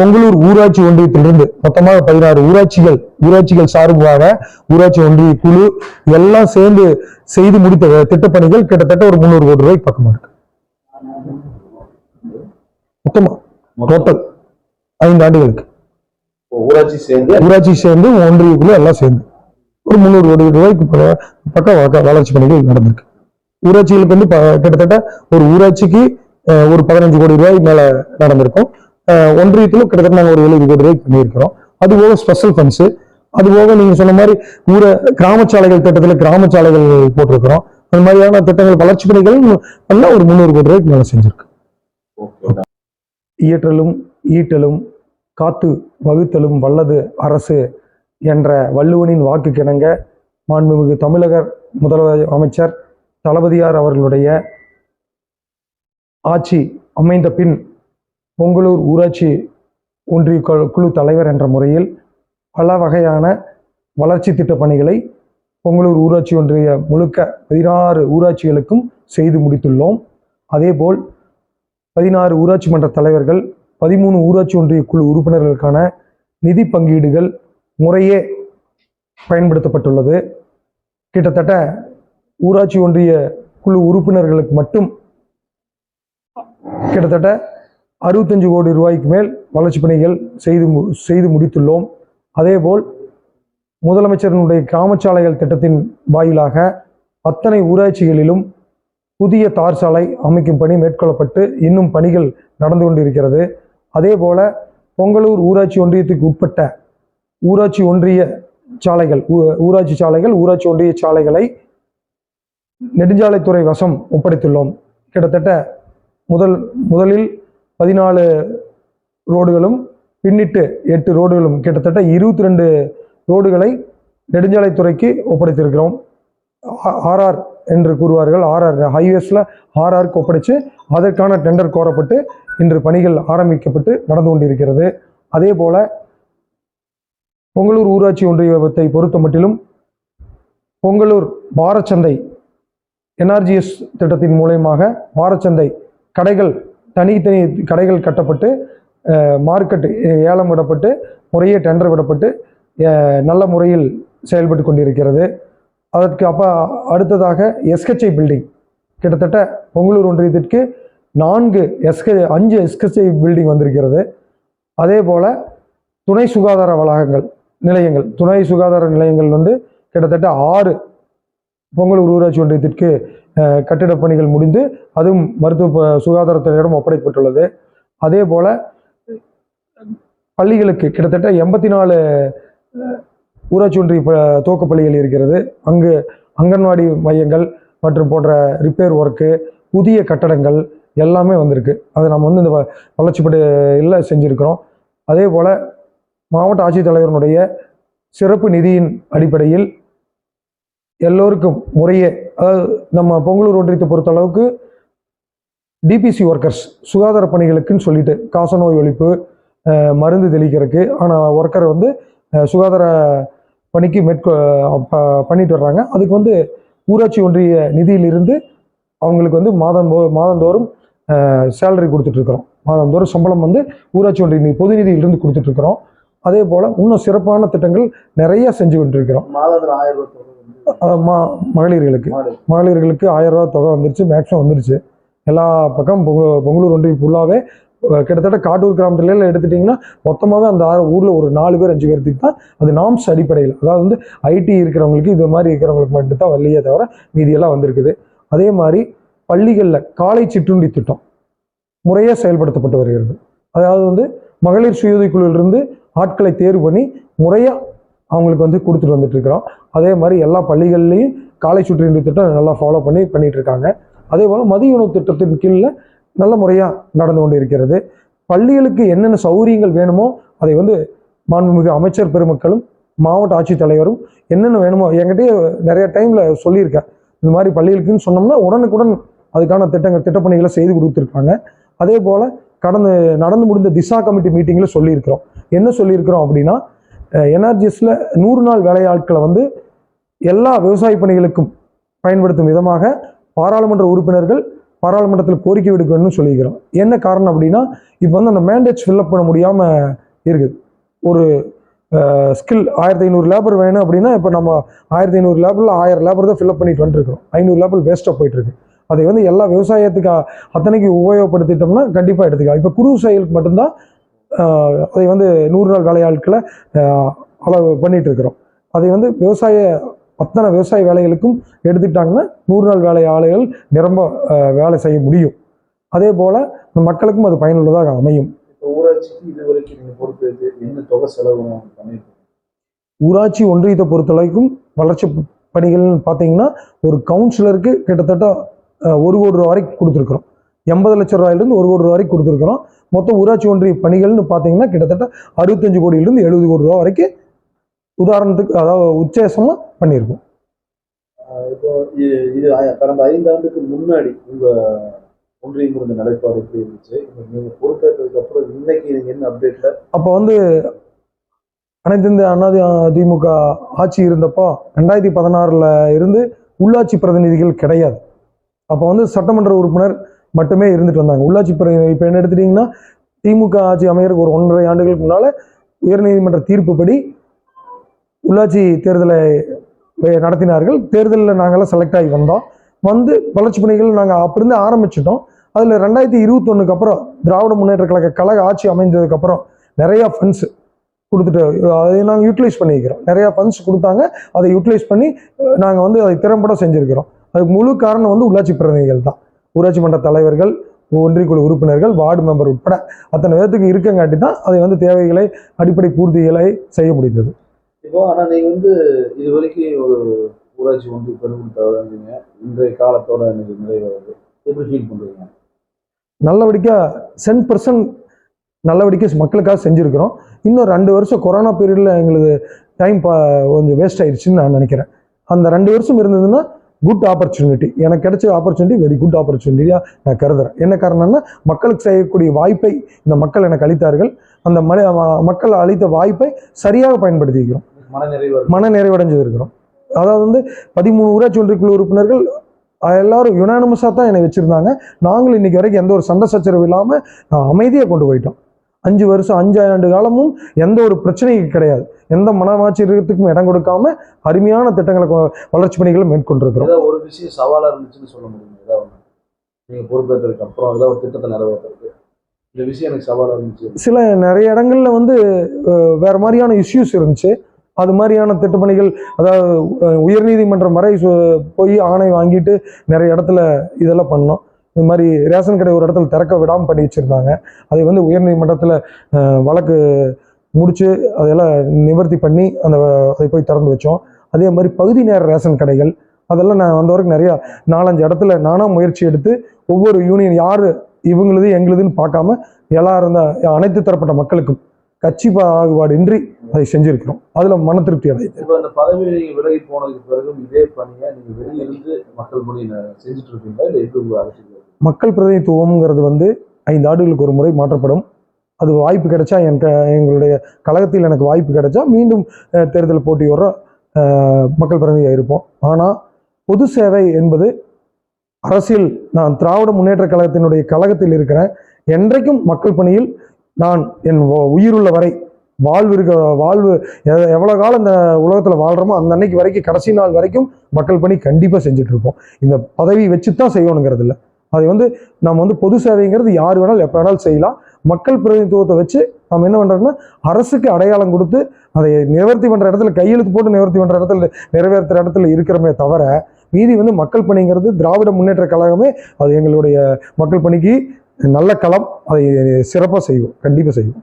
பொங்கலூர் ஊராட்சி ஒன்றியத்திலிருந்து மொத்தமாக பதினாறு ஊராட்சிகள் ஊராட்சிகள் சார்பாக ஊராட்சி ஒன்றிய குழு எல்லாம் சேர்ந்து செய்து முடித்த திட்டப்பணிகள் கிட்டத்தட்ட ஒரு முந்நூறு கோடி ரூபாய்க்கு பக்கமா இருக்கு. மொத்தமா டோட்டல் ஐந்து ஆண்டுகளுக்கு. ஊராட்சி சேர்ந்து? ஊராட்சி சேர்ந்து ஒன்றிய குழு எல்லாம் சேர்ந்து ஒரு முந்நூறு கோடி ரூபாய்க்கு பக்கம் வளர்ச்சி பணிகள் நடந்திருக்கு. ஊராட்சிகளுக்கு வந்து கிட்டத்தட்ட ஒரு ஊராட்சிக்கு ஒரு பதினஞ்சு கோடி ரூபாய் மேல நடந்திருக்கும். ஒன்றியத்திலும் கிட்டத்தட்ட நாங்கள் ஒரு எழுபது கோடி ரூபாய்க்கு பண்ணியிருக்கிறோம். அது போக ஸ்பெஷல் ஃபண்ட்ஸு அது போக நீங்கள் சொன்ன மாதிரி ஊர கிராம சாலைகள் கிராமச்சாலைகள் கிராம சாலைகள் போட்டிருக்கிறோம். அந்த மாதிரியான திட்டங்கள் வளர்ச்சி பணிகள் நல்லா ஒரு முந்நூறு கோடி ரூபாய்க்கு மேலே செஞ்சுருக்கு. இயற்றலும் ஈட்டலும் காத்து வகுத்தலும் வல்லது அரசு என்ற வள்ளுவனின் வாக்கு கிணங்க மாண்புமிகு தமிழக முதல்வர் அமைச்சர் தளபதியார் அவர்களுடைய ஆட்சி அமைந்த பின் பொங்கலூர் ஊராட்சி ஒன்றிய குழு தலைவர் என்ற முறையில் பல வகையான வளர்ச்சி திட்ட பணிகளை பொங்கலூர் ஊராட்சி ஒன்றிய முழுக்க பதினாறு ஊராட்சிகளுக்கும் செய்து முடித்துள்ளோம். அதேபோல் பதினாறு ஊராட்சி மன்ற தலைவர்கள் பதிமூணு ஊராட்சி ஒன்றிய குழு உறுப்பினர்களுக்கான நிதி பங்கீடுகள் முறையே பயன்படுத்தப்பட்டுள்ளது. கிட்டத்தட்ட ஊராட்சி ஒன்றிய குழு உறுப்பினர்களுக்கு மட்டும் கிட்டத்தட்ட அறுபத்தஞ்சு கோடி ரூபாய்க்கு மேல் வளர்ச்சி பணிகள் செய்து மு- செய்து முடித்துள்ளோம். அதேபோல் முதலமைச்சரினுடைய கிராமச்சாலைகள் திட்டத்தின் வாயிலாக அத்தனை ஊராட்சிகளிலும் புதிய தார் சாலை அமைக்கும் பணி மேற்கொள்ளப்பட்டு இன்னும் பணிகள் நடந்து கொண்டிருக்கிறது. அதே போல பொங்கலூர் ஊராட்சி ஒன்றியத்துக்கு உட்பட்ட ஊராட்சி ஒன்றிய சாலைகள் ஊராட்சி சாலைகள் ஊராட்சி ஒன்றிய சாலைகளை நெடுஞ்சாலைத்துறை வசம் ஒப்படைத்துள்ளோம். கிட்டத்தட்ட முதல் முதலில் பதினாலு ரோடுகளும் பின்னிட்டு எட்டு ரோடுகளும் கிட்டத்தட்ட இருபத்தி ரெண்டு ரோடுகளை நெடுஞ்சாலைத்துறைக்கு ஒப்படைத்திருக்கிறோம். ஆர்ஆர் என்று கூறுவார்கள். ஆர்ஆர் ஹைவேஸில் ஆர்ஆருக்கு ஒப்படைச்சு அதற்கான டெண்டர் கோரப்பட்டு இன்று பணிகள் ஆரம்பிக்கப்பட்டு நடந்து கொண்டிருக்கிறது. அதே போல பொங்கலூர் ஊராட்சி ஒன்றியத்தை பொறுத்த மட்டிலும் பொங்கலூர் வாரச்சந்தை என்ஆர்ஜிஎஸ் திட்டத்தின் மூலயமாக வாரச்சந்தை கடைகள் தனித்தனி கடைகள் கட்டப்பட்டு மார்க்கெட் ஏலம் விடப்பட்டு முறையே டெண்டர் விடப்பட்டு நல்ல முறையில் செயல்பட்டு கொண்டிருக்கிறது. அதற்கு அப்போ அடுத்ததாக எஸ்கெச்ஐ பில்டிங் கிட்டத்தட்ட பொங்கலூர் ஒன்றியத்திற்கு நான்கு எஸ்க அஞ்சு எஸ்கெச்ஐ பில்டிங் வந்திருக்கிறது. அதே போல் துணை சுகாதார வளாகங்கள் நிலையங்கள் துணை சுகாதார நிலையங்கள் வந்து கிட்டத்தட்ட ஆறு பொங்கலூர் ஊராட்சி ஒன்றியத்திற்கு கட்டிடப் பணிகள் முடிந்து அதுவும் மருத்துவ சுகாதாரத்துறையிடம் ஒப்படைக்கப்பட்டுள்ளது. அதே போல் பள்ளிகளுக்கு கிட்டத்தட்ட எண்பத்தி நாலு ஊராட்சி ஒன்றிய ப- பள்ளிகள் இருக்கிறது. அங்கு அங்கன்வாடி மையங்கள் மற்றும் போன்ற ரிப்பேர் ஒர்க்கு புதிய கட்டடங்கள் எல்லாமே வந்திருக்கு. அது நம்ம வந்து இந்த வ- இல்லை செஞ்சுருக்கிறோம். அதே போல் மாவட்ட ஆட்சித்தலைவருடைய சிறப்பு நிதியின் அடிப்படையில் எல்லோருக்கும் முறையே அதாவது நம்ம பொங்கலூர் ஒன்றியத்தை பொறுத்த அளவுக்கு டிபிசி ஒர்க்கர்ஸ் சுகாதார பணிகளுக்குன்னு சொல்லிட்டு காசநோய் ஒழிப்பு மருந்து தெளிக்கிறதுக்கு ஆனால் ஒர்க்கர் வந்து சுகாதார பணிக்கு மேற்கொ ப- பண்ணிட்டு வர்றாங்க. அதுக்கு வந்து ஊராட்சி ஒன்றிய நிதியிலிருந்து அவங்களுக்கு வந்து மாதம் மாதந்தோறும் சேலரி கொடுத்துட்ருக்குறோம் மாதந்தோறும் சம்பளம் வந்து ஊராட்சி ஒன்றிய பொது நிதியிலிருந்து கொடுத்துட்ருக்குறோம் அதே போல் இன்னும் சிறப்பான திட்டங்கள் நிறைய செஞ்சு கொண்டிருக்கிறோம். மா மகளிர்களுக்கு. மகளிர்களுக்கு ஆயிரம் ரூபாய் தொகை வந்துருச்சு மேக்ஸிமம் வந்துருச்சு. எல்லா பக்கம் பொங்க- பொங்கலூர் ஒன்றிய ஃபுல்லாகவே கிட்டத்தட்ட காட்டூர் கிராமத்துல எடுத்துட்டிங்கன்னா மொத்தமாகவே அந்த ஆறு ஊரில் ஒரு நாலு பேர் அஞ்சு பேர்த்துக்கு தான் அது நாம்ஸ் அடிப்படையில். அதாவது வந்து ஐடி இருக்கிறவங்களுக்கு இது மாதிரி இருக்கிறவங்களுக்கு மட்டும் தான் வரலையே தவிர மீதியெல்லாம் வந்திருக்குது. அதே மாதிரி பள்ளிகளில் காலை சிற்றுண்டி திட்டம் முறையாக செயல்படுத்தப்பட்டு வருகிறது. அதாவது வந்து மகளிர் சுய குழுவிலிருந்து ஆட்களை தேர்வு பண்ணி முறையாக அவங்களுக்கு வந்து கொடுத்துட்டு வந்துட்டு இருக்கிறோம். அதே மாதிரி எல்லா பள்ளிகள்லேயும் காலை சுற்றுலா திட்டம் நல்லா ஃபாலோ பண்ணி பண்ணிட்டு இருக்காங்க. அதே போல் மதிய உணவு திட்டத்தின் கீழே நல்ல முறையாக நடந்து கொண்டு இருக்கிறது பள்ளிகளுக்கு என்னென்ன சௌகரியங்கள் வேணுமோ அதை வந்து மாண்புமிகு அமைச்சர் பெருமக்களும் மாவட்ட ஆட்சித்தலைவரும் என்னென்ன வேணுமோ என்கிட்டயே நிறைய டைமில் சொல்லியிருக்கேன் இந்த மாதிரி பள்ளிகளுக்குன்னு சொன்னோம்னா உடனுக்குடன் அதுக்கான திட்டங்கள் திட்டப்பணிகளை செய்து கொடுத்துருக்காங்க அதே போல் கடந்து நடந்து முடிந்த திசா கமிட்டி மீட்டிங்கில் சொல்லியிருக்கிறோம். என்ன சொல்லியிருக்கிறோம் அப்படின்னா என்ஆர்ஜிஎஸில் நூறு நாள் வேலையாட்களை வந்து எல்லா விவசாய பணிகளுக்கும் பயன்படுத்தும் விதமாக பாராளுமன்ற உறுப்பினர்கள் பாராளுமன்றத்தில் கோரிக்கை விடுக்கணும்னு சொல்லியிருக்கிறோம். என்ன காரணம் அப்படின்னா இப்போ வந்து அந்த மேண்டேட்ஸ் ஃபில்அப் பண்ண முடியாமல் இருக்குது. ஒரு ஸ்கில் ஆயிரத்தி ஐநூறு லேபர் வேணும் அப்படின்னா இப்போ நம்ம ஆயிரத்தி ஐநூறு லேபரில் ஆயிரம் லேபர் தான் ஃபில்அப் பண்ணிட்டு வந்துருக்கோம் ஐநூறு லேபர் வேஸ்ட்டாக போயிட்டுருக்கு அதை வந்து எல்லா விவசாயத்துக்கு அத்தனைக்கு உபயோகப்படுத்திட்டோம்னா கண்டிப்பாக எடுத்துக்கலாம். இப்போ குறு செயலுக்கு மட்டும்தான் அதை வந்து நூறு நாள் வேலையாட்களை அளவு பண்ணிட்டு இருக்கிறோம். அதை வந்து விவசாய அத்தனை விவசாய வேலைகளுக்கும் எடுத்துக்கிட்டாங்கன்னா நூறு நாள் வேலை ஆளுகள் நிரம்ப வேலை செய்ய முடியும். அதே போல் மக்களுக்கும் அது பயனுள்ளதாக அமையும். ஊராட்சி ஒன்றியத்தை பொறுத்தளவுக்கும் வளர்ச்சி பணிகள்னு பார்த்தீங்கன்னா ஒரு கவுன்சிலருக்கு கிட்டத்தட்ட ஒரு கோடி ரூபா வரைக்கும் கொடுத்துருக்குறோம். எண்பது லட்சம் ரூபாயிலிருந்து ஒரு கோடி ரூபா வரைக்கும் கொடுத்துருக்குறோம். மொத்தம் ஊராட்சி ஒன்றிய பணிகள்னு பார்த்தீங்கன்னா கிட்டத்தட்ட அறுபத்தஞ்சு கோடியிலிருந்து எழுபது கோடி ரூபா வரைக்கும் உதாரணத்துக்கு அதாவது உச்சேசமாக பண்ணியிருக்கோம். இப்போ இது கடந்த ஐந்து ஆண்டுக்கு முன்னாடி உங்க ஒன்றியம் இருந்த நிலைப்பாடு எப்படி இருந்துச்சு? இப்ப நீங்க பொறுப்பேற்றதுக்கு அப்புறம் இன்னைக்கு நீங்க என்ன அப்டேட்ல அப்போ வந்து அனைத்து இந்திய அண்ணா திமுக ஆட்சி இருந்தப்போ ரெண்டாயிரத்தி பதினாறில் இருந்து உள்ளாட்சி பிரதிநிதிகள் கிடையாது. அப்போ வந்து சட்டமன்ற உறுப்பினர் மட்டுமே இருந்துட்டு வந்தாங்க. உள்ளாட்சி பிரதிநிதி இப்போ என்ன எடுத்துட்டிங்கன்னா திமுக ஆட்சி அமைகிறதுக்கு ஒரு ஒன்றரை ஆண்டுகளுக்கு முன்னால் உயர்நீதிமன்ற தீர்ப்புப்படி உள்ளாட்சி தேர்தலை நடத்தினார்கள். தேர்தலில் நாங்கள்லாம் செலக்ட் ஆகி வந்தோம். வந்து வளர்ச்சி பணிகள் நாங்கள் அப்பிருந்து ஆரம்பிச்சிட்டோம். அதில் ரெண்டாயிரத்தி இருபத்தொன்னுக்கு அப்புறம் திராவிட முன்னேற்ற கழக கழக ஆட்சி அமைஞ்சதுக்கப்புறம் நிறையா ஃபண்ட்ஸ் கொடுத்துட்டு அதை நாங்கள் யூட்டிலைஸ் பண்ணிக்கிறோம். நிறையா ஃபண்ட்ஸ் கொடுத்தாங்க. அதை யூட்டிலைஸ் பண்ணி நாங்கள் வந்து அதை திறம்பட செஞ்சுருக்கிறோம். அதுக்கு முழு காரணம் வந்து உள்ளாட்சி பிரதிநிதிகள் தான். ஊராட்சி மன்ற தலைவர்கள் ஒன்றியக்குழு உறுப்பினர்கள் வார்டு மெம்பர் உட்பட அத்தனை பேர்த்துக்கு இருக்கங்காட்டி தான் அதை வந்து தேவைகளை அடிப்படை பூர்த்திகளை செய்ய முடிந்தது. இப்போ ஆனா நீங்க வந்து இது வரைக்கும் ஒரு ஊராட்சி ஒன்றிய பெருமை தவிர்த்தீங்க இன்றைய காலத்தோட எனக்கு நிறைவாகுது எப்படி ஃபீல் பண்றீங்க? நல்லபடிக்கா சென் பர்சன்ட் நல்லபடிக்கா மக்களுக்காக செஞ்சுருக்கிறோம். இன்னும் ரெண்டு வருஷம் கொரோனா பீரியடில் எங்களுக்கு டைம் கொஞ்சம் வேஸ்ட் ஆயிடுச்சுன்னு நான் நினைக்கிறேன். அந்த ரெண்டு வருஷம் இருந்ததுன்னா குட் ஆப்பர்ச்சுனிட்டி எனக்கு கிடைச்ச ஆப்பர்ச்சுனிட்டி வெரி குட் ஆப்பர்ச்சுனிட்டியாக நான் கருதுறேன். என்ன காரணம்னா மக்களுக்கு செய்யக்கூடிய வாய்ப்பை இந்த மக்கள் எனக்கு அளித்தார்கள். அந்த ம மக்கள் அளித்த வாய்ப்பை சரியாக பயன்படுத்திக்கிறோம் மன. மன நிறைவடைஞ்சு இருக்கிறோம் அதாவது வந்து பதிமூணு ஊராட்சி ஒன்றியக்குழு உறுப்பினர்கள் எல்லாரும் யுனானிமஸாக தான் என்னை வச்சுருந்தாங்க. நாங்களும் இன்னைக்கு வரைக்கும் எந்த ஒரு சண்டை சச்சரவு இல்லாமல் அமைதியாக கொண்டு போயிட்டோம். அஞ்சு வருஷம் அஞ்சு ஆண்டு காலமும் எந்த ஒரு பிரச்சனையும் கிடையாது. எந்த மனமாச்சரியத்துக்கும் இடம் கொடுக்காம அருமையான திட்டங்களை வளர்ச்சி பணிகளை மேற்கொண்டிருக்கிறோம். ஒரு விஷயம் சவாலா இருந்துச்சுன்னு சொல்ல முடியுமா? ஏதாவது ஒண்ணு? நீங்க பொறுப்பேற்றதுக்கு அப்புறம் ஏதாவது ஒரு திட்டத்தை நிறைவேற்றுறது இந்த விஷயம் எனக்கு சவாலா இருந்துச்சு. சில நிறைய இடங்கள்ல வந்து வேற மாதிரியான இஷ்யூஸ் இருந்துச்சு. அது மாதிரியான திட்டப்பணிகள் அதாவது உயர்நீதிமன்றம் வரை போய் ஆணை வாங்கிட்டு நிறைய இடத்துல இதெல்லாம் பண்ணோம். இது மாதிரி ரேஷன் கடை ஒரு இடத்துல திறக்க விடாமல் பண்ணி வச்சுருந்தாங்க. அதை வந்து உயர்நீதிமன்றத்தில் வழக்கு முடித்து அதெல்லாம் நிவர்த்தி பண்ணி அந்த அதை போய் திறந்து வச்சோம். அதே மாதிரி பகுதி நேர ரேஷன் கடைகள் அதெல்லாம் நான் வந்த வரைக்கும் நிறையா நாலஞ்சு இடத்துல நானாக முயற்சி எடுத்து ஒவ்வொரு யூனியன் யார் இவங்களுது எங்களுதுன்னு பார்க்காம எல்லாரும் இருந்தால் அனைத்து தரப்பட்ட மக்களுக்கும் கட்சி பாகுபாடின்றி அதை செஞ்சிருக்கிறோம். அதுல மன திருப்தி அடையுது. இப்போ அந்த பதவி நீங்க விலகி போனதுக்கு பிறகு இதே பணியை நீங்க வெளியிலிருந்து மக்கள் பணி செஞ்சுட்டு இருக்கீங்களா? இல்லை எப்படி உங்க மக்கள் பிரதிநிதித்துவம்ங்கிறது வந்து ஐந்து ஆண்டுகளுக்கு ஒரு முறை மாற்றப்படும். அது வாய்ப்பு கிடைச்சா என் க- எங்களுடைய கழகத்தில் எனக்கு வாய்ப்பு கிடைச்சா மீண்டும் தேர்தல் போட்டி வர மக்கள் பிரதிநிதியாக இருப்போம். ஆனால் பொது சேவை என்பது அரசியல் நான் திராவிட முன்னேற்ற கழகத்தினுடைய கழகத்தில் இருக்கிறேன். என்றைக்கும் மக்கள் பணியில் நான் என் உயிருள்ள வரை வாழ்விருக்க வாழ்வு எவ்வளோ காலம் இந்த உலகத்தில் வாழ்கிறோமோ அந்த அன்னைக்கு வரைக்கும் கடைசி நாள் வரைக்கும் மக்கள் பணி கண்டிப்பாக செஞ்சுட்டு இருப்போம். இந்த பதவி வச்சு தான் செய்யணுங்கிறது இல்லை. அது வந்து நம்ம வந்து பொது சேவைங்கிறது யார் வேணாலும் எப்போ வேணாலும் செய்யலாம். மக்கள் பிரதிநிதித்துவத்தை வச்சு நம்ம என்ன பண்ணுறோம்னா அரசுக்கு அடையாளம் கொடுத்து அதை நிவர்த்தி பண்ணுற இடத்துல கையெழுத்து போட்டு நிவர்த்தி பண்ணுற இடத்துல நிறைவேற்றுற இடத்துல இருக்கிறமே தவிர மீதி வந்து மக்கள் பணிங்கிறது திராவிட முன்னேற்ற கழகமே அது எங்களுடைய மக்கள் பணிக்கு நல்ல களம் அதை சிறப்பாக செய்வோம் கண்டிப்பாக செய்வோம்